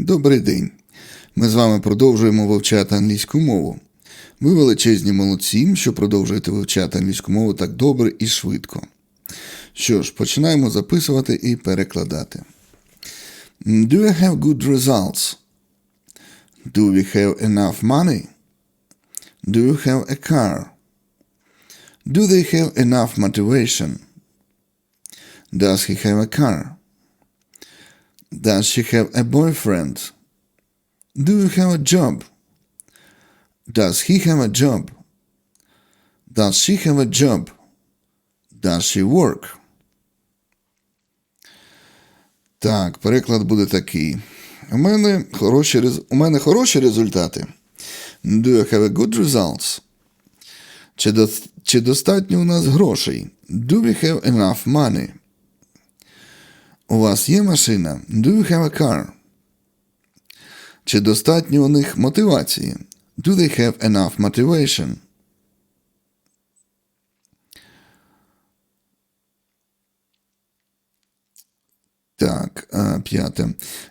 Добрий день. Ми з вами продовжуємо вивчати англійську мову. Ви величезні молодці, що продовжуєте вивчати англійську мову так добре і швидко. Що ж, починаємо записувати і перекладати. Do you have good results? Do we have enough money? Do you have a car? Do they have enough motivation? Does he have a car? Does she have a boyfriend? Do you have a job? Does he have a job? Does she have a job? Does she work? Так, переклад буде такий. У мене хороші, у мене хороші результати. Do you have a good results? Чи, до... Чи достатньо у нас грошей? Do we have enough money? У вас є машина? Do you have a car? Чи достатньо у них мотивації? Do they have enough motivation? Так, е, п'яте.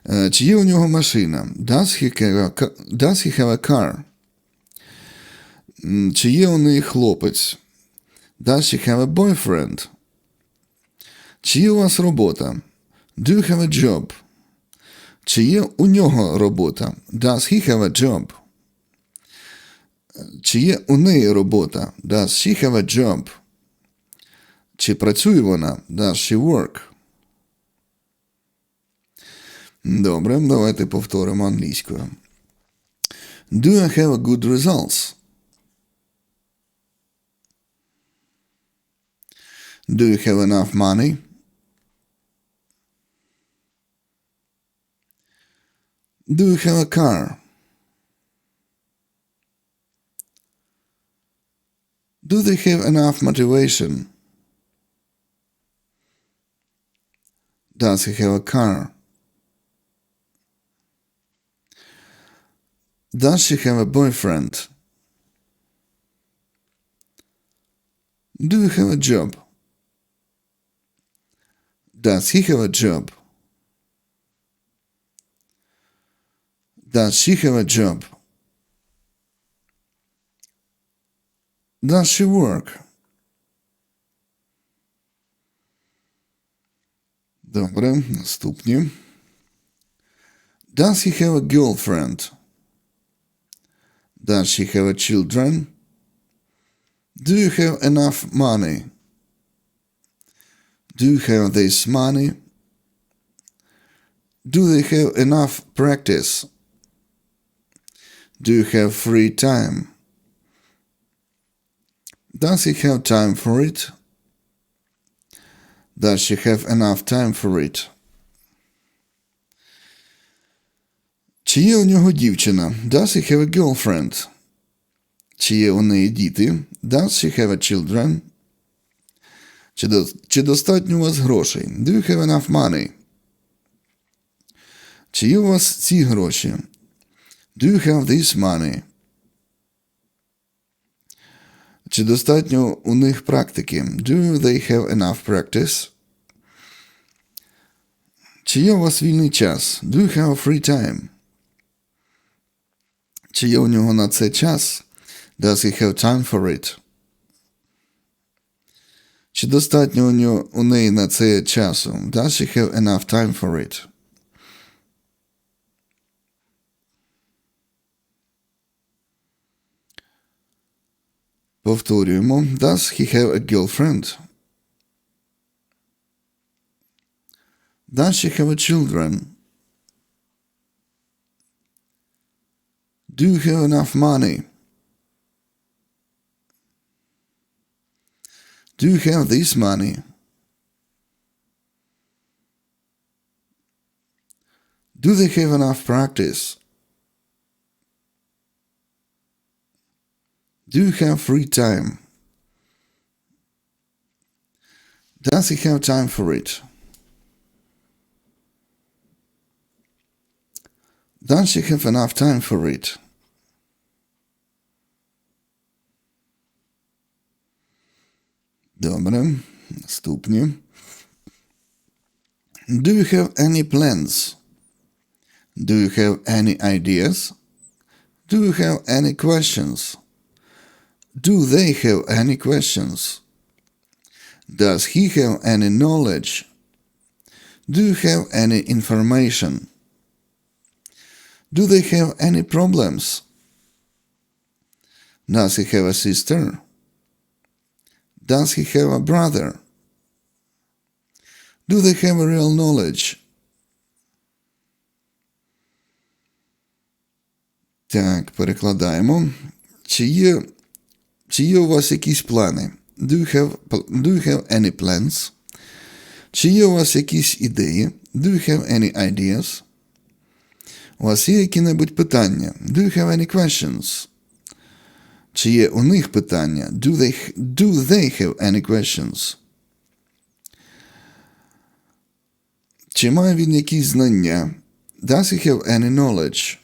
Е, Чи є у нього машина? Does he have a, does he have a car? Чи є у неї хлопець? Does she have a boyfriend? Чи є у вас робота? Do you have a job? Чи є у нього робота? Does he have a job? Чи є у неї робота? Does she have a job? Чи працює вона? Does she work? Добре, давайте повторимо англійською. Do you have a good results? Do you have enough money? Do you have a car? Do they have enough motivation? Does he have a car? Does she have a boyfriend? Do you have a job? Does he have a job? Does she have a job? Does she work? Добре, наступні. Does he have a girlfriend? Does she have a children? Do you have enough money? Do you have this money? Do they have enough practice? Do you have free time? Does he have time for it? Does she have enough time for it? Чи є у нього дівчина? Does he have a girlfriend? Чи є у неї діти? Does she have a children? Чи, до, чи достатньо у вас грошей? Do you have enough money? Чи є у вас ці гроші? Do you have this money? Чи достатньо у них практики? Do they have enough practice? Чи є у вас вільний час? Do you have free time? Чи є у нього на це час? Does he have time for it? Чи достатньо у, неї на це часу? Does she have enough time for it? Повторюємо. Does he have a girlfriend? Does she have a children? Do you have enough money? Do you have this money? Do they have enough practice? Do you have free time? Does he have time for it? Does she have enough time for it? Dobre, stupnie. Do you have any plans? Do you have any ideas? Do you have any questions? Do they have any questions? Does he have any knowledge? Do you have any information? Do they have any problems? Does he have a sister? Does he have a brother? Do they have a real knowledge? Так, перекладаємо. Чи є, чи є у вас якісь плани? Do you have, do you have any plans? Чи є у вас якісь ідеї? Do you have any ideas? У вас є які-небудь питання? Do you have any questions? Чи є у них питання? Do they, do they have any questions? Чи має він якісь знання? Does he have any knowledge?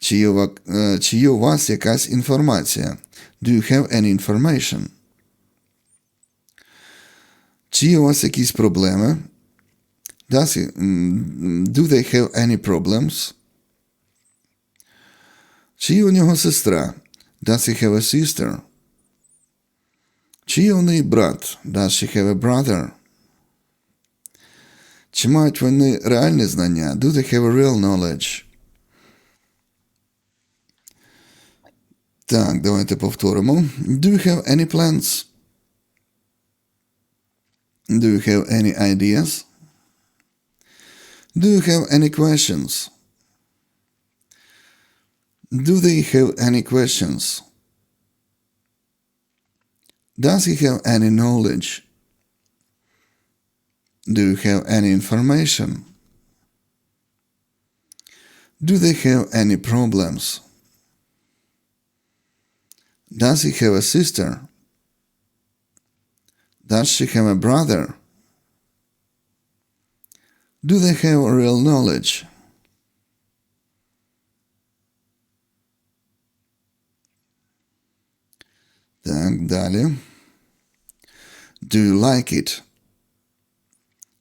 Чи є, у е, чи є у вас якась інформація? Do you have any information? Чи є у вас якісь проблеми? Does do they have any problems? Чи є у нього сестра? Does he have a sister? Чи є у неї брат? Does she have a brother? Чи мають вони реальне знання? Do they have a real knowledge? Так, давайте повторимо. Do you have any plans? Do you have any ideas? Do you have any questions? Do they have any questions? Does he have any knowledge? Do you have any information? Do they have any problems? Does he have a sister? Does she have a brother? Do they have real knowledge? Так, далі. Do you like it?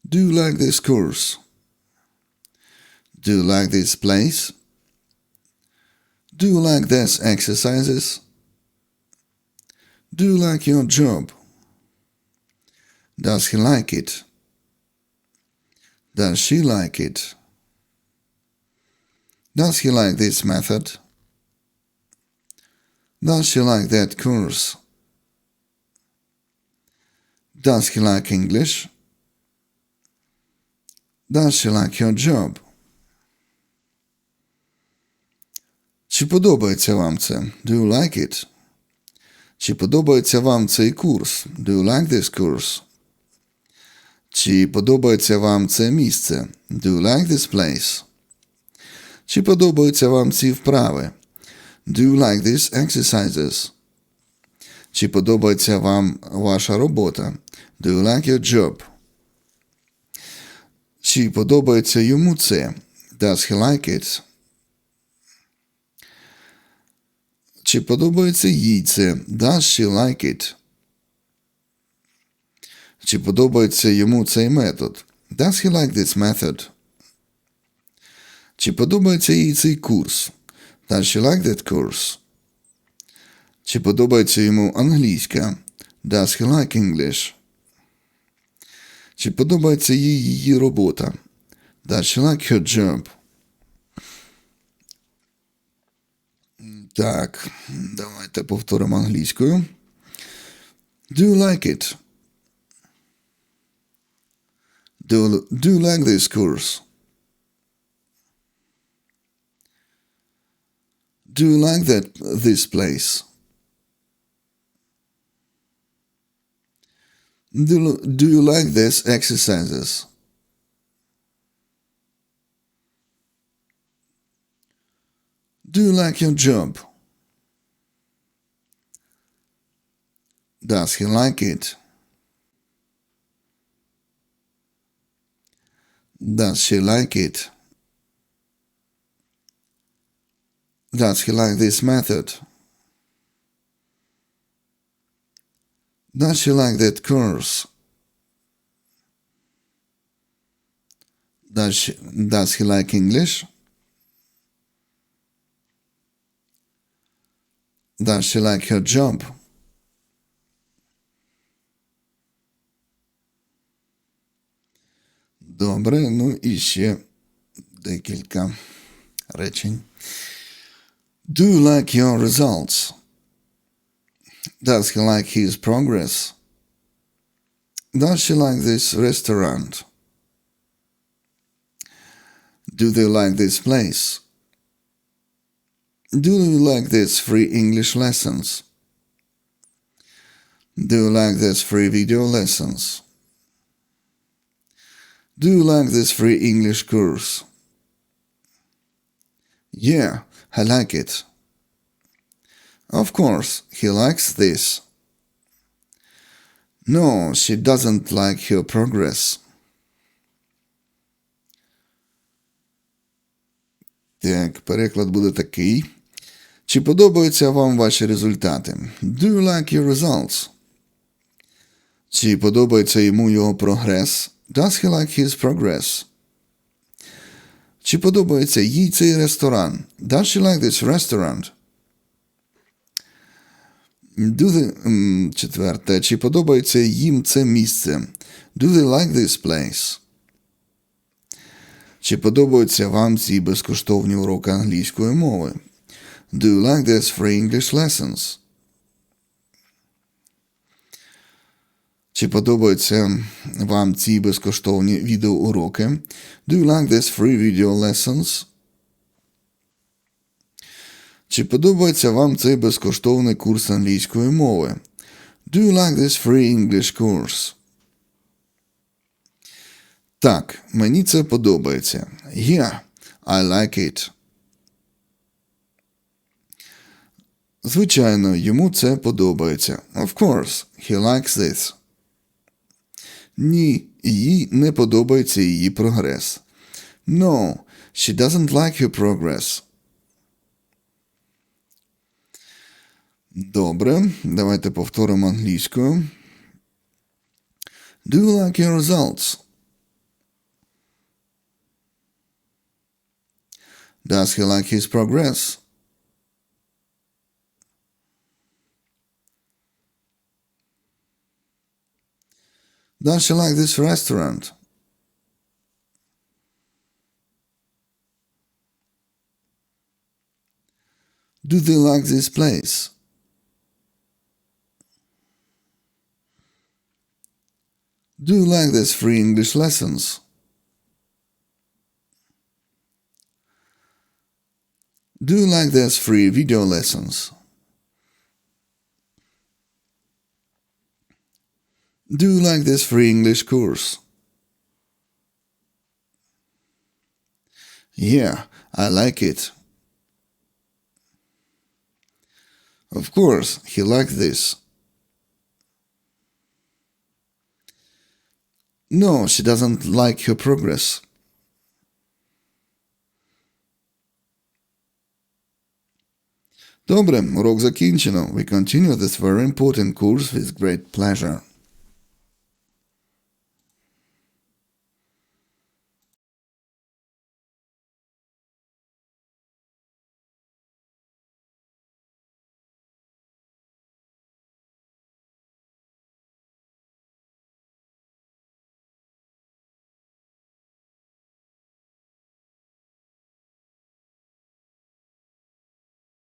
Do you like this course? Do you like this place? Do you like these exercises? Do you like your job? Does he like it? Does she like it? Does he like this method? Does she like that course? Does he like English? Does she like your job? Чи подобається вам це? Do you like it? Чи подобається вам цей курс? Do you like this course? Чи подобається вам це місце? Do you like this place? Чи подобаються вам ці вправи? Do you like these exercises? Чи подобається вам ваша робота? Do you like your job? Чи подобається йому це? Does he like it? Чи подобається їй це? Does she like it? Чи подобається йому цей метод? Does he like this method? Чи подобається їй цей курс? Does she like that course? Чи подобається йому англійська? Does he like English? Чи подобається їй її робота? Does she like her job? Так, давайте повторимо англійською. Do you like it? Do, do you like this course? Do you like that this place? Do, do you like these exercises? Do you like your job? Does he like it? Does she like it? Does he like this method? Does she like that course? Does, she, does he like English? Does she like her job? Добре, ну і ще декілька речень. Do you like your results? Does he like his progress? Does she like this restaurant? Do they like this place? Do you like these free English lessons? Do you like these free video lessons? Do you like this free English course? Yeah, I like it. Of course, he likes this. No, she doesn't like her progress. Так, переклад буде такий. Чи подобаються вам ваші результати? Do you like your results? Чи подобається йому його прогрес? Does he like his progress? Чи подобається їй цей ресторан? Does she like this restaurant? Do they, четверте. Чи подобається їм це місце? Do they like this place? Чи подобаються вам ці безкоштовні уроки англійської мови? Do like these free English lessons? Чи подобаються вам ці безкоштовні відеоуроки? Do you like these free video lessons? Чи подобається вам цей безкоштовний курс англійської мови? Do you like this free English course? Так, мені це подобається. Yeah, I like it. Звичайно, йому це подобається. Of course, he likes this. Ні, їй не подобається її прогрес. No, she doesn't like her progress. Добре, давайте повторимо англійською. Do you like your results? Does he like his progress? Does she like this restaurant? Do they like this place? Do you like these free English lessons? Do you like these free video lessons? Do you like this free English course? Yeah, I like it. Of course, he liked this. No, she doesn't like her progress. Добре, урок закінчено. We continue this very important course with great pleasure.